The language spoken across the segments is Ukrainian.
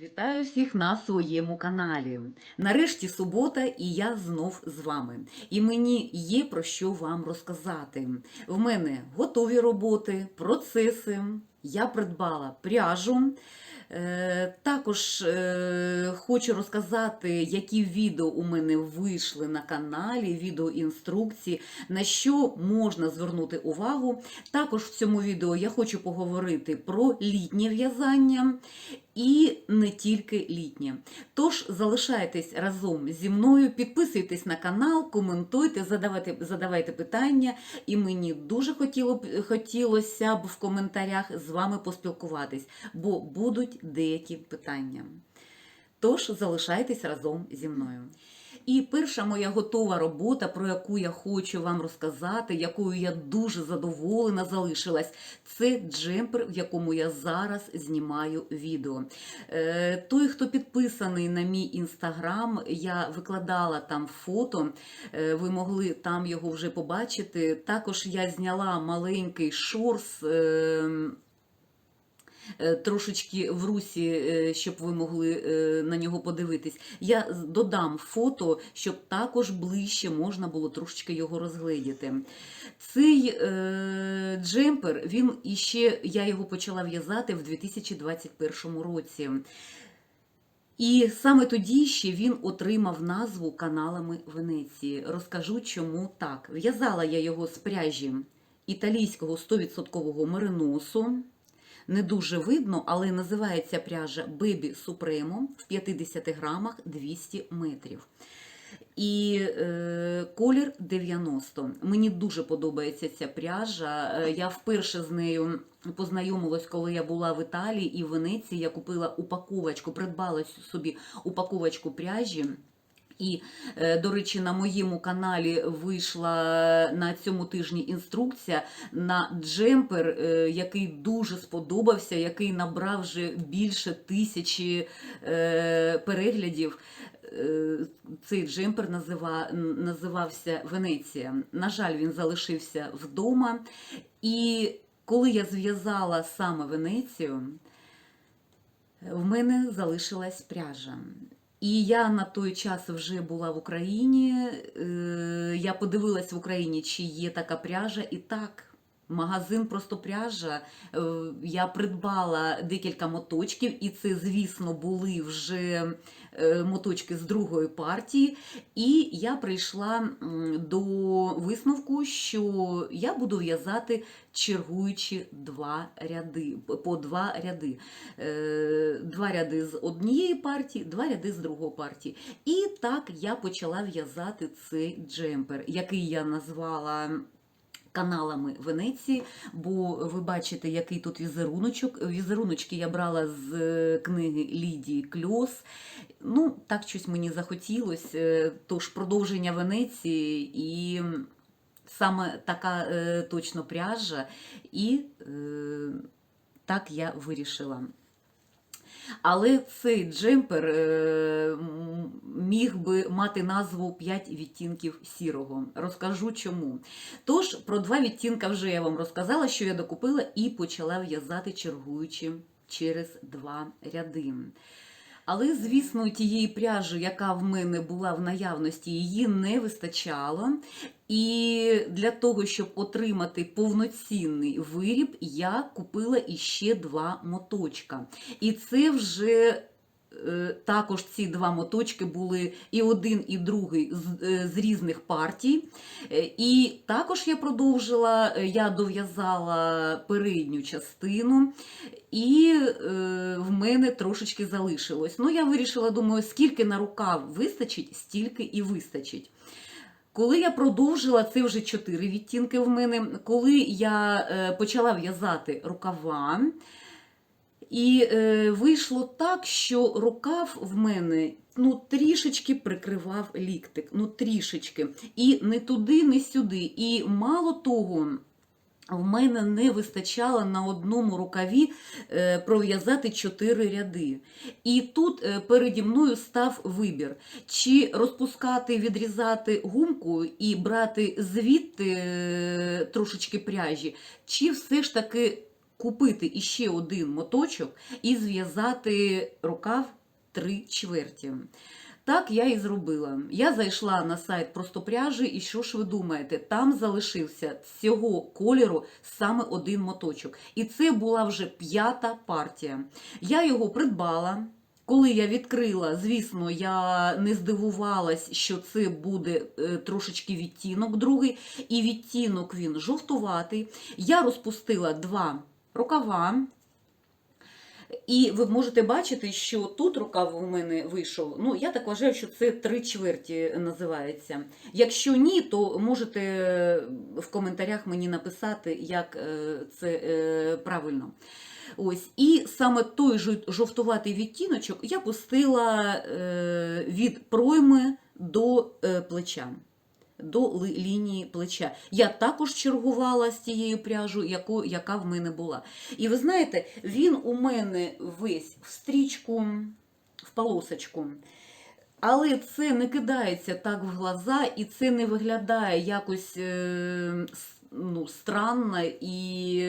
Вітаю всіх на своєму каналі. Нарешті субота, і я знов з вами. І мені є про що вам розказати. В мене готові роботи, процеси. Я придбала пряжу. Е, Також е, хочу розказати, які відео у мене вийшли на каналі, відеоінструкції, на що можна звернути увагу. Також в цьому відео я хочу поговорити про літнє в'язання і не тільки літнє. Тож залишайтесь разом зі мною, підписуйтесь на канал, коментуйте, задавайте, задавайте питання, і мені дуже хотіло хотілося б в коментарях з вами поспілкуватись, бо будуть деякі питання. Тож залишайтесь разом зі мною. І перша моя готова робота, про яку я хочу вам розказати, якою я дуже задоволена залишилась, це джемпер, в якому я зараз знімаю відео. Е, Той, хто підписаний на мій інстаграм, я викладала там фото, е, ви могли там його вже побачити. Також я зняла маленький шорс. Е, Трошечки в русі, е, щоб ви могли е, на нього подивитись. Я додам фото, щоб також ближче можна було трошечки його розгледіти. Цей е, джемпер, він іще, я його почала в'язати в 2021 році. І саме тоді ще він отримав назву каналами Венеції. Розкажу, чому так. В'язала я його з пряжі італійського 100% мериносу. Не дуже видно, але називається пряжа Baby Supremo в 50 грамах 200 метрів. І е, колір 90. Мені дуже подобається ця пряжа. Е, Я вперше з нею познайомилась, коли я була в Італії і в Венеції. Я купила упаковочку, придбала собі упаковочку пряжі. І, е, до речі, на моєму каналі вийшла на цьому тижні інструкція на джемпер, е, який дуже сподобався, який набрав вже більше тисячі е, переглядів. Е, Цей джемпер назива, називався Венеція. На жаль, він залишився вдома. І коли я зв'язала саме Венецію, в мене залишилась пряжа. І я на той час вже була в Україні. е, Я подивилась в Україні, чи є така пряжа, і так. Магазин просто пряжа. Е, Я придбала декілька моточків, і це, звісно, були вже моточки з другої партії. І я прийшла до висновку, що я буду в'язати чергуючи два ряди, по два ряди. Е, Два ряди з однієї партії, два ряди з другої партії. І так я почала в'язати цей джемпер, який я назвала. Каналами Венеції, бо ви бачите, який тут візеруночок. Візеруночки я брала з е, книги Лідії Кльос. Ну, так щось мені захотілося. е, Тож продовження Венеції і саме така е, точно пряжа. І так я вирішила. Але цей джемпер е, міг би мати назву 5 відтінків сірого. Розкажу чому. Тож, про два відтінка вже я вам розказала, що я докупила, і почала в'язати, чергуючи через два ряди. Але, звісно, тієї пряжі, яка в мене була в наявності, її не вистачало. І для того, щоб отримати повноцінний виріб, я купила іще два моточка. І це вже також ці два моточки були і один, і другий з, е, різних партій. Е, І також я продовжила, е, я дов'язала передню частину. І е, в мене трошечки залишилось. Ну, я вирішила, думаю, скільки на рукав вистачить, стільки і вистачить. Коли я продовжила, це вже чотири відтінки в мене. Коли я е, почала в'язати рукава, і е, вийшло так, що рукав в мене ну, трішечки прикривав ліктик, ну трішечки. І не туди, не сюди. І мало того, в мене не вистачало на одному рукаві е, пров'язати чотири ряди. І тут е, переді мною став вибір: чи розпускати, відрізати гумку і брати звідти е, трошечки пряжі, чи все ж таки купити іще один моточок і зв'язати рукав три чверті. Так я і зробила. Я зайшла на сайт просто пряжі, і що ж ви думаєте? Там залишився цього кольору саме один моточок. І це була вже п'ята партія. Я його придбала. Коли я відкрила, звісно, я не здивувалась, що це буде е, трошечки відтінок другий, і відтінок він жовтуватий. Я розпустила два рукава. І ви можете бачити, що тут рукав у мене вийшов. Ну, я так вважаю, що це три чверті називається. Якщо ні, то можете в коментарях мені написати, як е, це е, правильно. Ось, і саме той жовтуватий відтіночок я пустила е, від пройми до е, плеча. До лінії плеча. Я також чергувала з тією пряжою, яку, яка в мене була. І ви знаєте, він у мене весь в стрічку, в полосочку. Але це не кидається так в глаза, і це не виглядає якось е, ну, странно і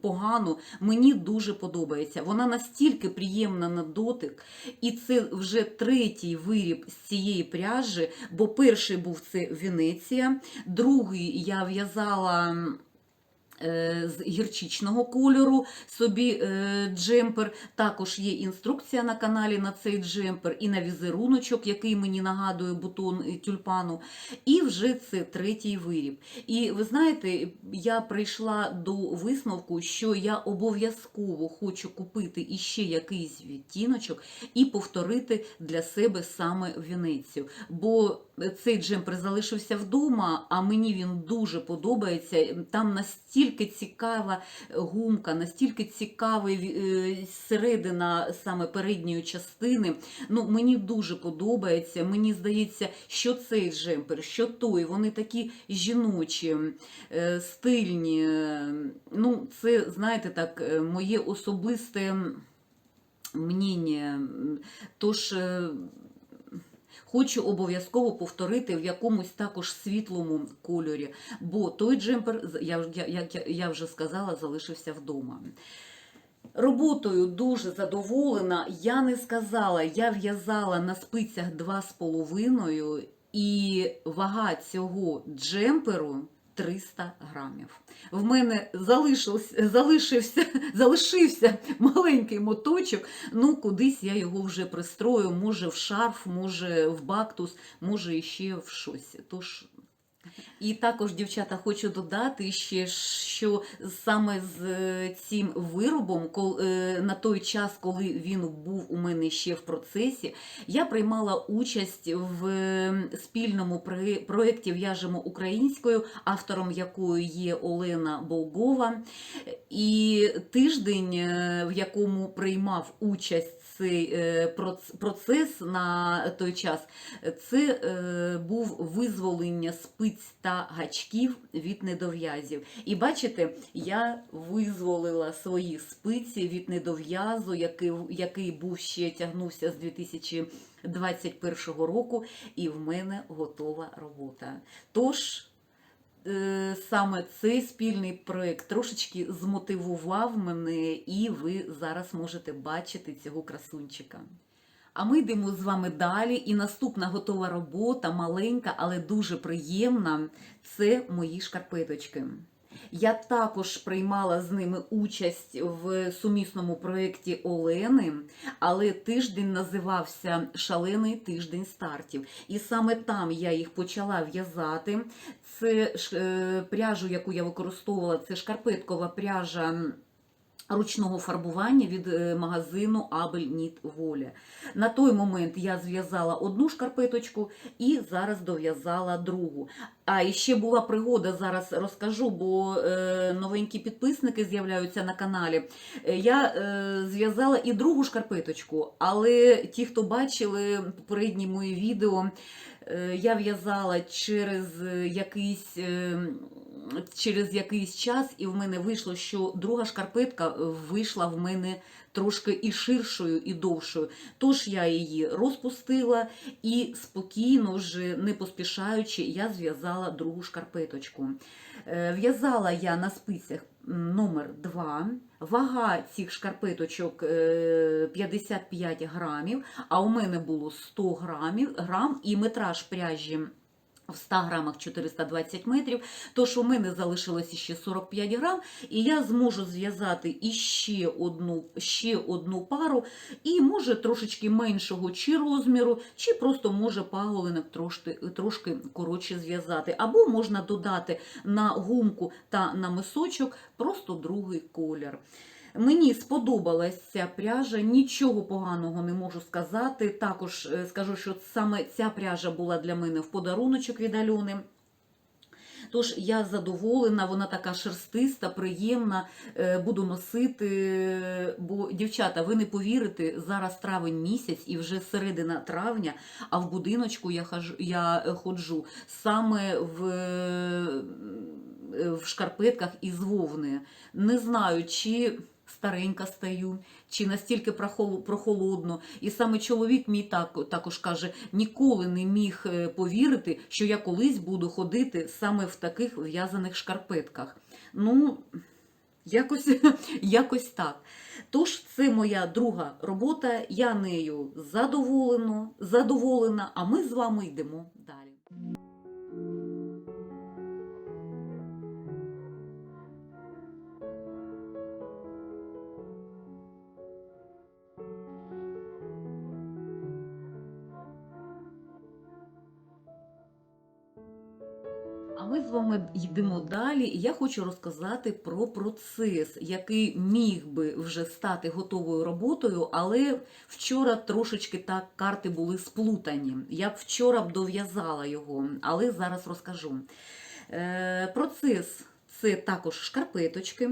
погано. Мені дуже подобається. Вона настільки приємна на дотик, і це вже третій виріб з цієї пряжі, бо перший був це Венеція, другий я в'язала. Е, З гірчичного кольору собі е, джемпер. Також є інструкція на каналі на цей джемпер і на візеруночок, який мені нагадує бутон е, тюльпану. І вже це третій виріб. І ви знаєте, я прийшла до висновку, що я обов'язково хочу купити іще якийсь відтіночок і повторити для себе саме Венецію. Бо цей джемпер залишився вдома, а мені він дуже подобається. Там настільки цікава гумка, настільки цікавий е, середина саме передньої частини. Ну, мені дуже подобається. Мені здається, що цей джемпер, що той, вони такі жіночі, е, стильні. Е, Ну, це, знаєте, так, е, моє особисте мнення. Тож. Хочу обов'язково повторити в якомусь також світлому кольорі, бо той джемпер, як я вже сказала, залишився вдома. Роботою дуже задоволена. Я не сказала, я в'язала на спицях 2,5 і вага цього джемперу 300 грамів. В мене залишився, залишився, залишився маленький моточок. Ну, кудись я його вже пристрою, може в шарф, може в бактус, може ще в щось. Тож і також, дівчата, хочу додати ще, що саме з е, цим виробом, е, на той час, коли він був у мене ще в процесі, я приймала участь в е, спільному проєкті В'яжемо українською, автором якої є Олена Болгова. І тиждень, в якому приймав участь цей е, процес на той час, це е, був визволення спиць та гачків від недов'язів. І бачите, я визволила свої спиці від недов'язу, який, який був ще тягнувся з 2021 року, і в мене готова робота. Тож. Е, Саме цей спільний проект трошечки змотивував мене, і ви зараз можете бачити цього красунчика. А ми йдемо з вами далі. І наступна готова робота, маленька, але дуже приємна це мої шкарпеточки. Я також приймала з ними участь в сумісному проєкті Олени, але тиждень називався Шалений тиждень стартів. І саме там я їх почала в'язати. Це е, пряжу, яку я використовувала, це шкарпеткова пряжа. Ручного фарбування від е, магазину Abel Knit Воля. На той момент я зв'язала одну шкарпеточку і зараз дов'язала другу. А і ще була пригода, зараз розкажу, бо е, новенькі підписники з'являються на каналі. Е, Я зв'язала і другу шкарпеточку, але ті, хто бачили попередні мої відео, я в'язала через е, якийсь. е, через якийсь час, і в мене вийшло, що друга шкарпетка е, вийшла в мене трошки і ширшою, і довшою. Тож я її розпустила і спокійно, вже не поспішаючи, я зв'язала другу шкарпеточку. Е, В'язала я на спицях номер 2. Вага цих шкарпеточок е, 55 грамів, а у мене було 100 грамів, грам і метраж пряжі в 100 грамах 420 метрів, тож у мене залишилося ще 45 грам, і я зможу зв'язати іще одну, ще одну пару, і може трошечки меншого чи розміру, чи просто може паголинок трошки, трошки коротше зв'язати. Або можна додати на гумку та на мисочок просто другий колір. Мені сподобалась ця пряжа, нічого поганого не можу сказати. Також е, скажу, що саме ця пряжа була для мене в подаруночок від Альони. Тож я задоволена, вона така шерстиста, приємна. е, Буду носити. Бо, дівчата, ви не повірите, зараз травень місяць і вже середина травня, а в будиночку я хожу, я ходжу саме в, е, в шкарпетках із вовни. Не знаю, чи старенька стаю, чи настільки прохол- прохолодно. І саме чоловік мій так, також каже, ніколи не міг е, повірити, що я колись буду ходити саме в таких в'язаних шкарпетках. Ну, якось, якось так. Тож це моя друга робота, я нею задоволена, задоволена, а ми з вами йдемо далі. Йдемо далі, і я хочу розказати про процес, який міг би вже стати готовою роботою, але вчора трошечки так карти були сплутані. Я б вчора б дов'язала його, але зараз розкажу. Е, процес це також шкарпеточки.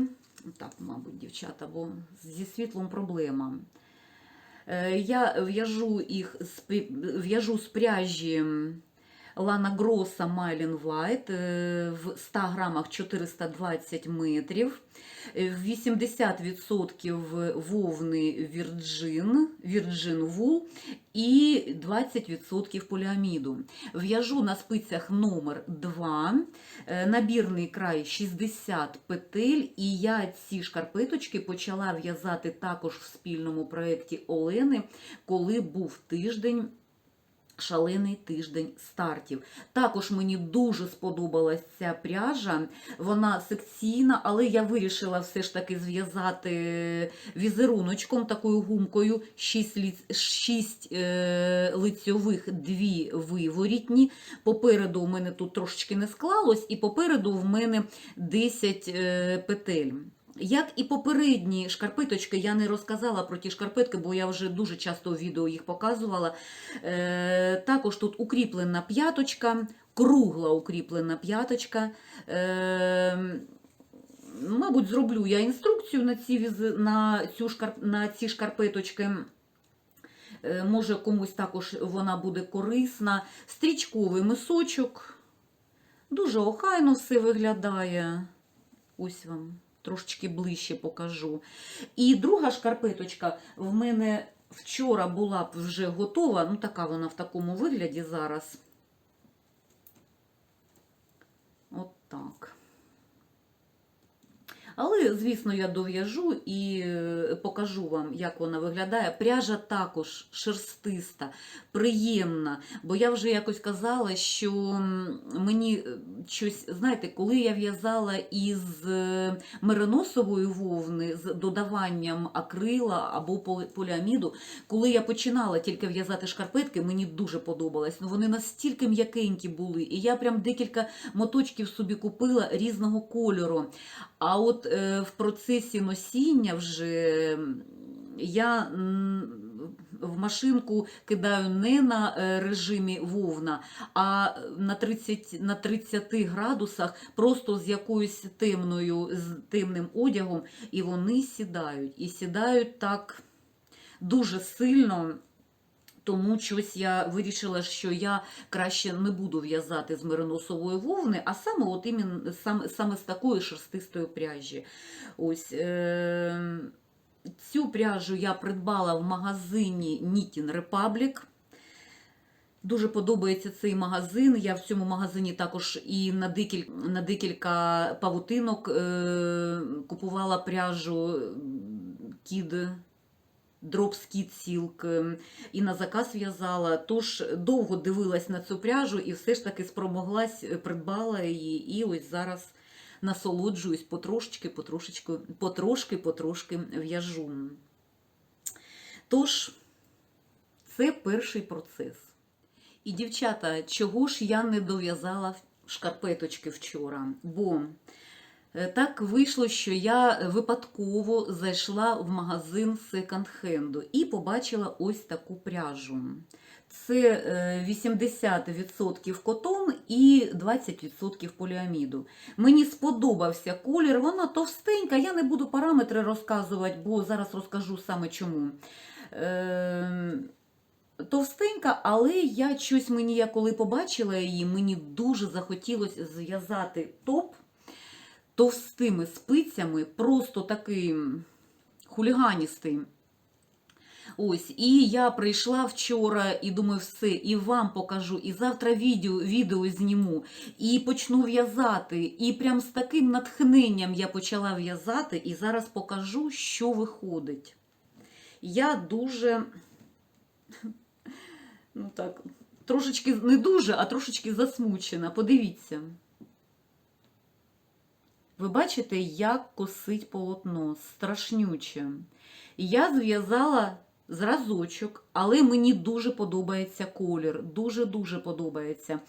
Так, мабуть, дівчата, бо зі світлом проблема. Е, Я в'яжу їх в'яжу з пряжі Lana Grossa Mylin White е, в 100 грамах 420 метрів, е, 80% вовни Virgin, Virgin Wool і 20% поліаміду. В'яжу на спицях номер 2, е, набірний край 60 петель, і я ці шкарпеточки почала в'язати також в спільному проєкті Олени, коли був тиждень Шалений тиждень стартів. Також мені дуже сподобалась ця пряжа. Вона секційна, але я вирішила все ж таки зв'язати візеруночком, такою гумкою, 6, ліц... 6 е... лицьових, 2 виворітні. Попереду у мене тут трошечки не склалось, і попереду в мене 10 е... петель. Як і попередні шкарпеточки, я не розказала про ті шкарпетки, бо я вже дуже часто в відео їх показувала. Е, також тут укріплена п'яточка, кругла укріплена п'яточка. Е, мабуть, зроблю я інструкцію на ці, на цю шкарп, на ці шкарпеточки. Е, Може, комусь також вона буде корисна. Стрічковий мисочок. Дуже охайно все виглядає. Ось вам трошечки ближче покажу. І друга шкарпеточка в мене вчора була б вже готова. Ну, така вона в такому вигляді зараз. От так. Але, звісно, я дов'яжу і е, покажу вам, як вона виглядає. Пряжа також шерстиста, приємна. Бо я вже якось казала, що мені е, щось, знаєте, коли я в'язала із е, мериносової вовни з додаванням акрила або поліаміду, коли я починала тільки в'язати шкарпетки, мені дуже подобалось. Ну, вони настільки м'якенькі були. І я прям декілька моточків собі купила різного кольору. А от е, в процесі носіння вже я в машинку кидаю не на е, режимі вовна, а на 30, на 30 градусах просто з якоюсь темною, з темним одягом, і вони сідають. І сідають так дуже сильно. Тому щось я вирішила, що я краще не буду в'язати з мериносової вовни, а саме от іменно, саме, саме з такої шерстистої пряжі. Ось, е- цю пряжу я придбала в магазині Knitting Republic. Дуже подобається цей магазин. Я в цьому магазині також і на декілька, на декілька павутинок е- купувала пряжу кід. Kid Silk, е, і на заказ в'язала. Тож довго дивилась на цю пряжу і все ж таки спромоглась, е, придбала її. І ось зараз насолоджуюсь потрошечки, потрошечки, потрошки, потрошки в'яжу. Тож, це перший процес. І, дівчата, чого ж я не дов'язала шкарпеточки вчора? Бо так вийшло, що я випадково зайшла в магазин секонд-хенду і побачила ось таку пряжу. Це е, 80% котон і 20% поліаміду. Мені сподобався колір, вона товстенька. Я не буду параметри розказувати, бо зараз розкажу саме чому. Е, Товстенька, але я щось мені, я коли побачила її, мені дуже захотілося зв'язати топ товстими спицями, просто такий хуліганістий. Ось, і я прийшла вчора і думаю, все, і вам покажу, і завтра відео, відео зніму, і почну в'язати. І прям з таким натхненням я почала в'язати, і зараз покажу, що виходить. Я дуже, ну так, трошечки не дуже, а трошечки засмучена. Подивіться. Ви бачите, як косить полотно, страшнюче. Я зв'язала зразочок, але мені дуже подобається колір. Дуже-дуже подобається.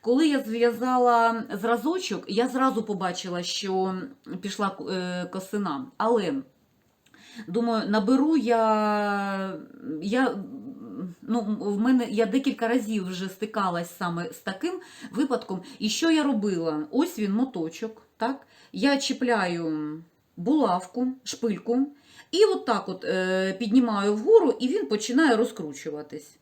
Коли я зв'язала зразочок, я зразу побачила, що пішла е, косина. Але, думаю, наберу я. я Ну, в мене я декілька разів вже стикалась саме з таким випадком. І що я робила? Ось він моточок. Так? Я чіпляю булавку, шпильку, і от так от е, піднімаю вгору, і він починає розкручуватись.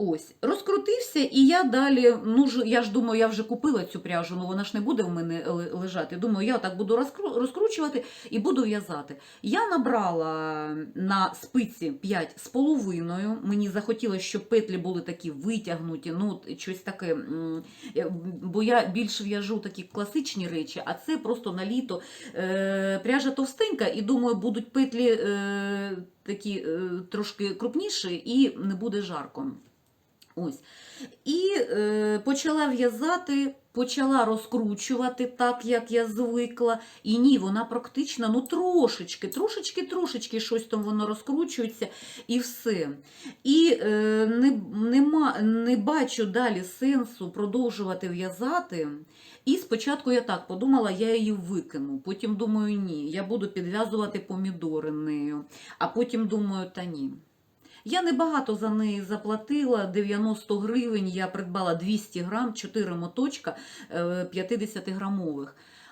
Ось, розкрутився, і я далі, ну я ж думаю, я вже купила цю пряжу, ну вона ж не буде в мене лежати. Думаю, я так буду розкру- розкручувати і буду в'язати. Я набрала на спиці 5 з половиною. Мені захотілося, щоб петлі були такі витягнуті, ну щось таке. е, Бо я більше в'яжу такі класичні речі, а це просто на літо е, пряжа товстенька, і думаю, будуть петлі е, такі трошки крупніші і не буде жарко. Ось. І е, почала в'язати, почала розкручувати так, як я звикла. І ні, вона практично ну трошечки, трошечки, трошечки щось там воно розкручується і все. І е, не, нема, не бачу далі сенсу продовжувати в'язати. І спочатку я так подумала, я її викину. Потім думаю, ні, я буду підв'язувати помідори нею. А потім думаю, та ні. Я небагато за неї заплатила, 90 гривень, я придбала 200 грам, 4 моточка е, 50-грамових.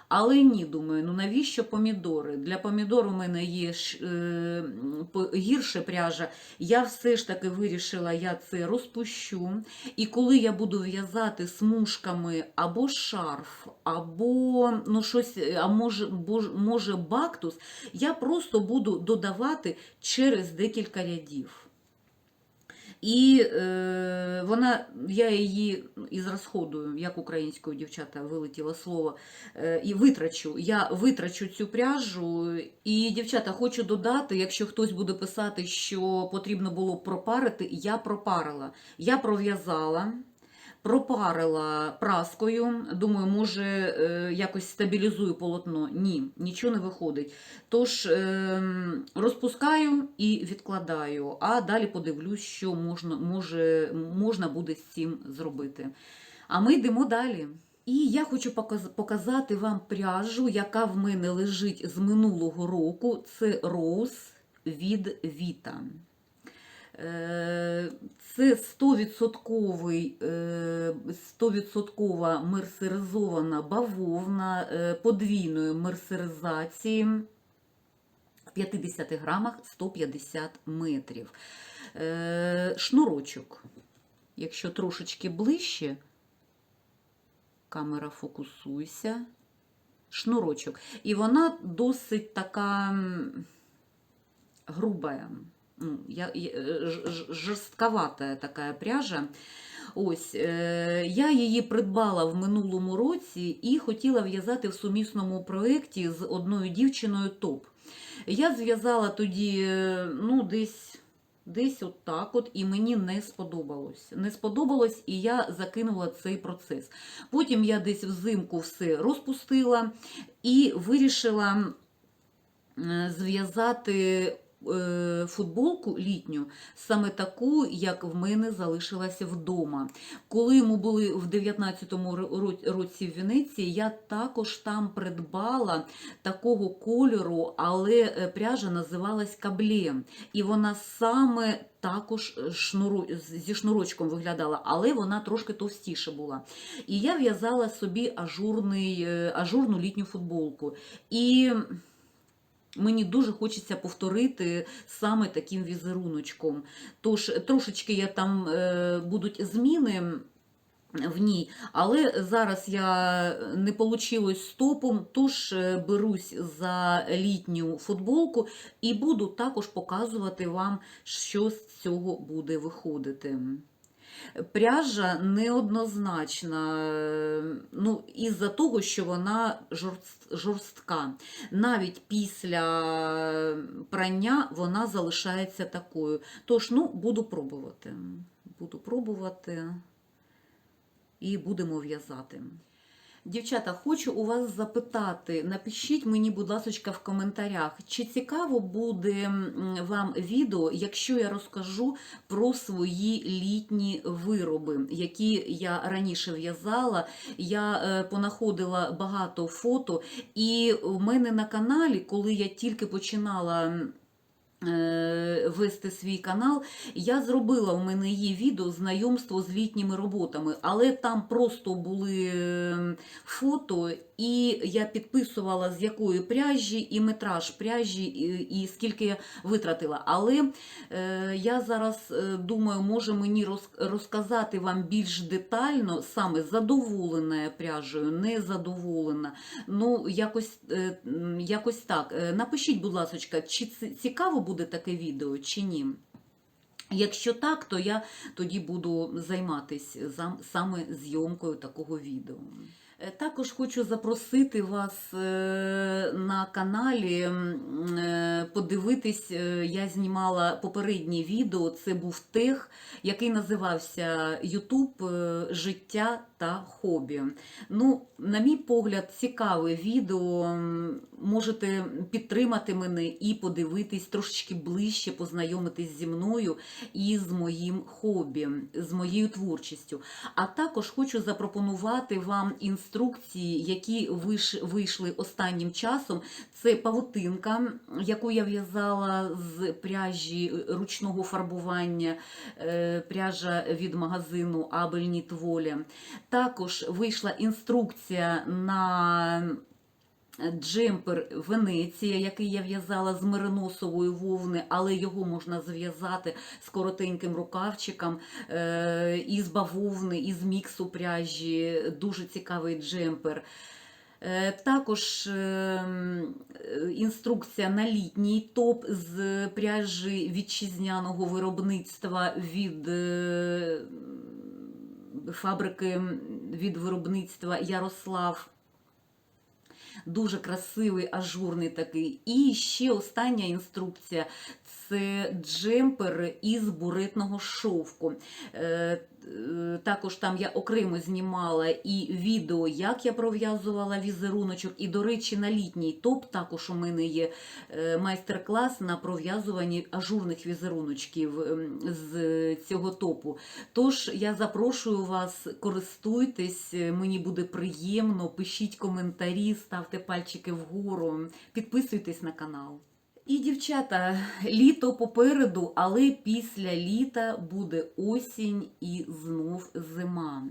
Але ні, думаю, ну навіщо помідори? Для помідор у мене є е, гірше пряжа. Я все ж таки вирішила, я це розпущу. І коли я буду в'язати смужками або шарф, або ну, щось, а може, може бактус, я просто буду додавати через декілька рядів. І е, вона, я її із розходую, як українською дівчата вилетіло слово, е, і витрачу. Я витрачу цю пряжу. І, дівчата, хочу додати, якщо хтось буде писати, що потрібно було пропарити, я пропарила. Я пров'язала. Пропарила праскою, думаю, може е, якось стабілізую полотно. Ні, нічого не виходить. Тож ем, розпускаю і відкладаю, а далі подивлюсь, що можна, може, можна буде з цим зробити. А ми йдемо далі. І я хочу показати вам пряжу, яка в мене лежить з минулого року. Це Rose від Vita. Е, Це 100%, е, 100% мерсеризована бавовна е, подвійної мерсеризації. 50 грамах 150 метрів. Шнурочок. Якщо трошечки ближче, камера фокусуйся. Шнурочок. І вона досить така м, грубая, ну, я, ж- жорстковата така пряжа. Ось, е, я її придбала в минулому році і хотіла в'язати в сумісному проєкті з одною дівчиною топ. Я зв'язала тоді е, ну, десь, десь от так от, і мені не сподобалось. Не сподобалось, і я закинула цей процес. Потім я десь взимку все розпустила і вирішила е, зв'язати футболку літню, саме таку, як в мене залишилася вдома. Коли ми були в 19-му році в Венеції, я також там придбала такого кольору, але е, пряжа називалась кабле. І вона саме також шнуру, зі шнурочком виглядала, але вона трошки товстіша була. І я в'язала собі ажурний, е, ажурну літню футболку. І Мені дуже хочеться повторити саме таким візеруночком. Тож трошечки я там е, будуть зміни в ній, але зараз я не вийшло стопом, тож е, берусь за літню футболку і буду також показувати вам, що з цього буде виходити. Пряжа неоднозначна, е, ну, із-за того, що вона жорстка. Навіть після прання вона залишається такою. Тож, ну, буду пробувати. Буду пробувати і будемо в'язати. Дівчата, хочу у вас запитати, напишіть мені, будь ласка, в коментарях, чи цікаво буде вам відео, якщо я розкажу про свої літні вироби, які я раніше в'язала. Я е, понаходила багато фото, і в мене на каналі, коли я тільки починала. Е, Вести свій канал, я зробила у мене є відео знайомство з літніми роботами, але там просто були е, фото, і я підписувала з якої пряжі і метраж пряжі, і, скільки я витратила. Але е, я зараз е, думаю, може мені роз, розказати вам більш детально, саме задоволена пряжею, не задоволена. Ну, якось, е, якось так. Е, Напишіть, будь ласка, чи ці- цікаво буде таке відео, чи ні. Якщо так, то я тоді буду займатися саме зйомкою такого відео. Е, Також хочу запросити вас е, на каналі е, подивитись. Я знімала попереднє відео. Це був тех, який називався Ютуб Життя та хобі. Ну, на мій погляд, цікаве відео. Можете підтримати мене і подивитись трошечки ближче, познайомитись зі мною і з моїм хобі, з моєю творчістю. А також хочу запропонувати вам інструкції, які вийшли останнім часом. Це павутинка, яку я в'язала з пряжі ручного фарбування, е, пряжа від магазину Абельніт Воля. Також вийшла інструкція на джемпер Венеція, який я в'язала з мериносової вовни, але його можна зв'язати з коротеньким рукавчиком, е, із бавовни, із міксу пряжі. Дуже цікавий джемпер. Е, Також е, м, е, інструкція на літній топ з пряжі вітчизняного виробництва від е, фабрики від виробництва Ярослав. Дуже красивий, ажурний такий. І ще остання інструкція це джемпер із буретного шовку. Е, Також там я окремо знімала і відео, як я пров'язувала візеруночок. І, до речі, на літній топ також у мене є е, майстер-клас на пров'язуванні ажурних візеруночків ем, з цього топу. Тож я запрошую вас, користуйтесь, е, мені буде приємно, пишіть коментарі, ставте пальчики вгору, підписуйтесь на канал. І, дівчата, літо попереду, але після літа буде осінь і знов зима.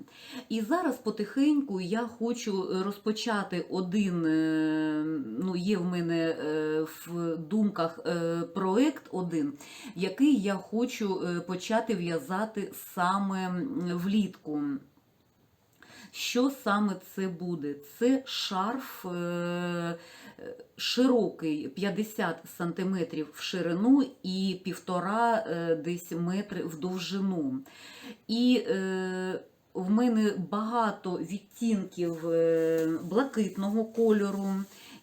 І зараз потихеньку я хочу розпочати один, е, ну, є в мене е, в думках е, проект один, який я хочу почати в'язати саме влітку. Що саме це буде? Це шарф широкий 50 см в ширину і півтора е, десь метри в довжину. І е, в мене багато відтінків е, блакитного кольору.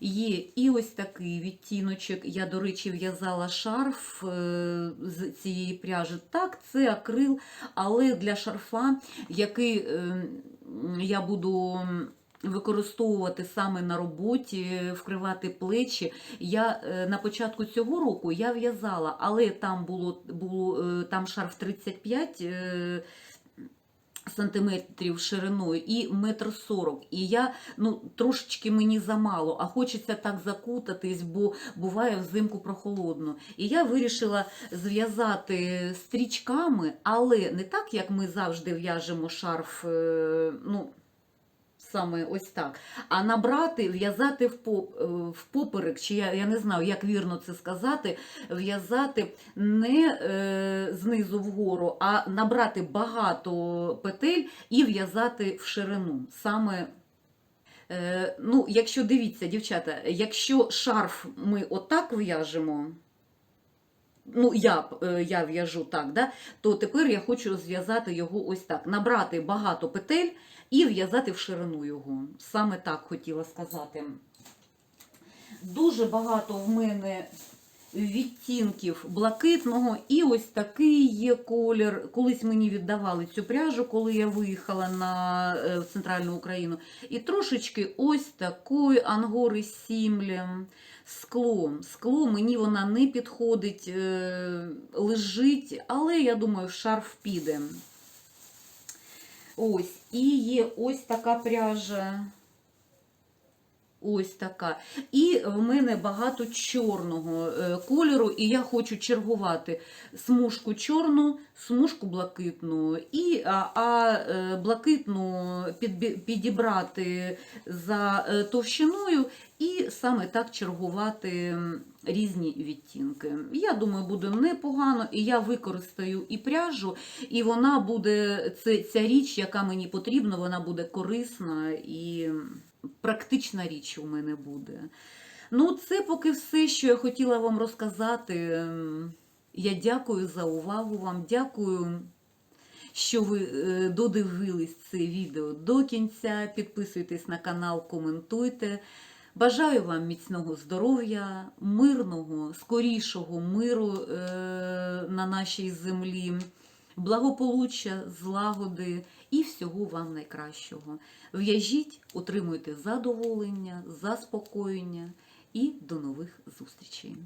Є і ось такий відтіночок. Я, до речі, в'язала шарф з цієї пряжі. Так, це акрил, але для шарфа, який я буду використовувати саме на роботі, вкривати плечі. Я е, на початку цього року я в'язала, але там було, було е, там шарф 35 е, сантиметрів шириною і метр сорок. І я ну трошечки мені замало, а хочеться так закутатись, бо буває взимку прохолодно. І я вирішила зв'язати стрічками, але не так, як ми завжди в'яжемо шарф. ну, Саме ось так. А набрати, в'язати е, в поперек, чи я, я не знаю, як вірно це сказати, в'язати не е, знизу вгору, а набрати багато петель і в'язати в ширину. Саме, е, ну, якщо дивіться, дівчата, якщо шарф ми отак в'яжемо, ну, я, е, я в'яжу так, да, то тепер я хочу зв'язати його ось так. Набрати багато петель і в'язати в ширину його. Саме так хотіла сказати. Дуже багато в мене відтінків блакитного, і ось такий є колір. Колись мені віддавали цю пряжу, коли я виїхала на е, центральну Україну. І трошечки ось такої ангори сімлі. Скло. Скло мені вона не підходить, е, лежить, але я думаю, шарф піде. Ось, і є ось така пряжа. Ось така. І в мене багато чорного е, кольору, і я хочу чергувати смужку чорну, смужку блакитну, і, а, а е, блакитну підбі- підібрати за е, товщиною, і саме так чергувати різні відтінки. Я думаю, буде непогано, і я використаю і пряжу, і вона буде, це, ця річ, яка мені потрібна, вона буде корисна і практична річ у мене буде. Ну, це поки все, що я хотіла вам розказати. Я дякую за увагу вам. Дякую, що ви е, додивились це відео до кінця. Підписуйтесь на канал, коментуйте. Бажаю вам міцного здоров'я, мирного, скорішого миру е, на нашій землі, благополуччя, злагоди і всього вам найкращого. В'яжіть, отримуйте задоволення, заспокоєння і до нових зустрічей.